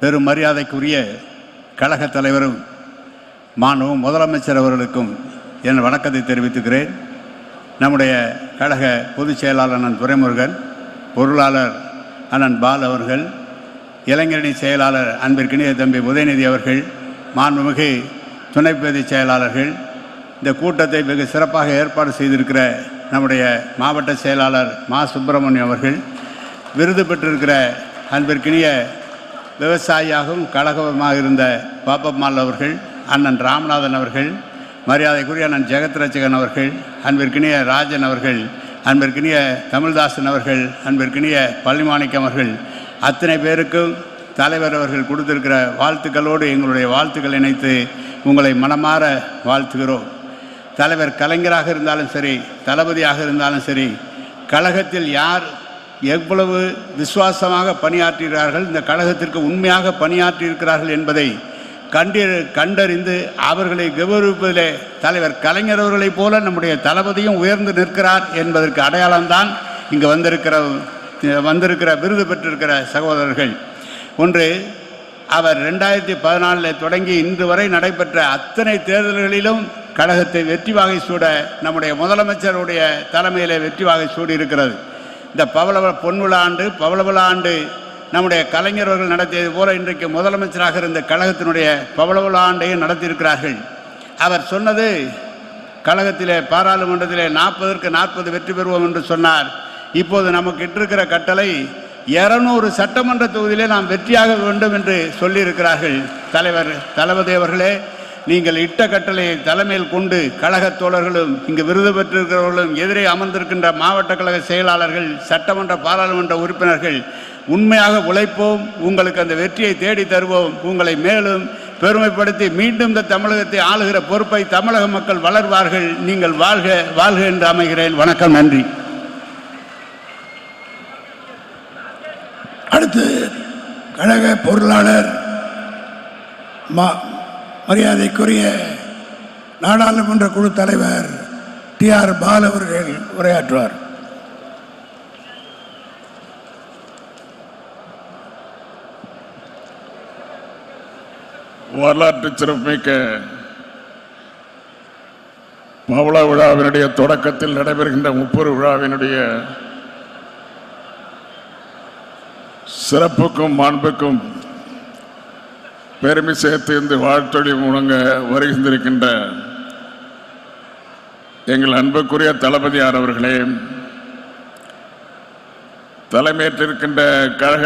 பெரும் மரியாதைக்குரிய கழக தலைவரும் மாணவம் முதலமைச்சர் அவர்களுக்கும் என் வணக்கத்தை தெரிவித்துக்கிறேன். நம்முடைய கழக பொதுச் செயலாளர் அண்ணன் துரைமுருகன் பொருளாளர் அண்ணன் பால் அவர்கள் இளைஞரணி செயலாளர் அன்பிற்கினிய தம்பி உதயநிதி அவர்கள் மாண்புமிகு துணை செயலாளர்கள் இந்த கூட்டத்தை வெகு சிறப்பாக ஏற்பாடு செய்திருக்கிற நம்முடைய மாவட்ட செயலாளர் மா சுப்பிரமணியம் அவர்கள் விருது பெற்றிருக்கிற அன்பிற்கினிய விவசாயியாகவும் கழகமாக இருந்த பாப்பம்மாள் அவர்கள் அண்ணன் ராமநாதன் அவர்கள் மரியாதைக்குரிய அண்ணன் ஜெகத் அவர்கள் அன்பிற்கினிய ராஜன் அவர்கள் அன்பிற்கினிய தமிழ்தாசன் அவர்கள் அன்பிற்கினிய பள்ளிமாணிக்கம் அவர்கள் அத்தனை பேருக்கும் தலைவர் அவர்கள் கொடுத்திருக்கிற வாழ்த்துக்களோடு எங்களுடைய வாழ்த்துக்கள் இணைத்து உங்களை மனமாற வாழ்த்துகிறோம். தலைவர் கலைஞராக இருந்தாலும் சரி தளபதியாக இருந்தாலும் சரி கழகத்தில் யார் எவ்வளவு விசுவாசமாக பணியாற்றுகிறார்கள் இந்த கழகத்திற்கு உண்மையாக பணியாற்றியிருக்கிறார்கள் என்பதை கண்டி கண்டறிந்து அவர்களை கௌரவிப்பதிலே தலைவர் கலைஞர் அவர்களைப் போல நம்முடைய தளபதியும் உயர்ந்து நிற்கிறார் என்பதற்கு அடையாளம்தான் இங்கு வந்திருக்கிற வந்திருக்கிற விருது பெற்றிருக்கிற சகோதரர்கள். ஒன்று அவர் ரெண்டாயிரத்தி பதினாலில் தொடங்கி இன்று வரை நடைபெற்ற அத்தனை தேர்தல்களிலும் கழகத்தை வெற்றி வாகை சூட நம்முடைய முதலமைச்சருடைய தலைமையிலே வெற்றி வாகை சூடி இருக்கிறது இந்த பவளவ பொன்விழாண்டு ஆண்டு ஆண்டு நம்முடைய கலைஞர்கள் நடத்தியது போல இன்றைக்கு முதலமைச்சராக இருந்த கழகத்தினுடைய பவளவிழாண்டையும் நடத்தியிருக்கிறார்கள். அவர் சொன்னது கழகத்திலே பாராளுமன்றத்திலே நாற்பதற்கு நாற்பது வெற்றி பெறுவோம் என்று சொன்னார். இப்போது நமக்கு இட்டிருக்கிற கட்டளை இருநூறு சட்டமன்ற தொகுதியிலே நாம் வெற்றியாக வேண்டும் என்று சொல்லியிருக்கிறார்கள். தலைவர் தளபதி அவர்களே நீங்கள் இட்ட கட்டளையை தலைமையில் கொண்டு கழகத் தோழர்களும் இங்கு விருது பெற்றிருக்கிறவர்களும் எதிரே அமர்ந்திருக்கின்ற மாவட்ட கழக செயலாளர்கள் சட்டமன்ற பாராளுமன்ற உறுப்பினர்கள் உண்மையாக உழைப்போம் உங்களுக்கு அந்த வெற்றியை தேடி தருவோம் உங்களை மேலும் பெருமைப்படுத்தி மீண்டும் இந்த தமிழகத்தை ஆளுகிற பொறுப்பை தமிழக மக்கள் வளர்வார்கள் நீங்கள் வாழ்க வாழ்க என்று அமைகிறேன். வணக்கம் நன்றி. அடுத்து கழக பொருளாளர் மா மரியாதைக்குரிய நாடாளுமன்ற குழு தலைவர் டி ஆர் பால் அவர்கள் உரையாற்றுவார். வரலாற்று சிறப்புமிக்க பவள விழாவினுடைய தொடக்கத்தில் நடைபெறுகின்ற முப்பெரு விழாவினுடைய சிறப்புக்கும் மாண்புக்கும் பெருமை சேர்த்து இந்த வாழ்த்தொழி முழங்க வருகின்றிருக்கின்ற எங்கள் அன்புக்குரிய தளபதியார் அவர்களே தலைமையேற்றிருக்கின்ற கழக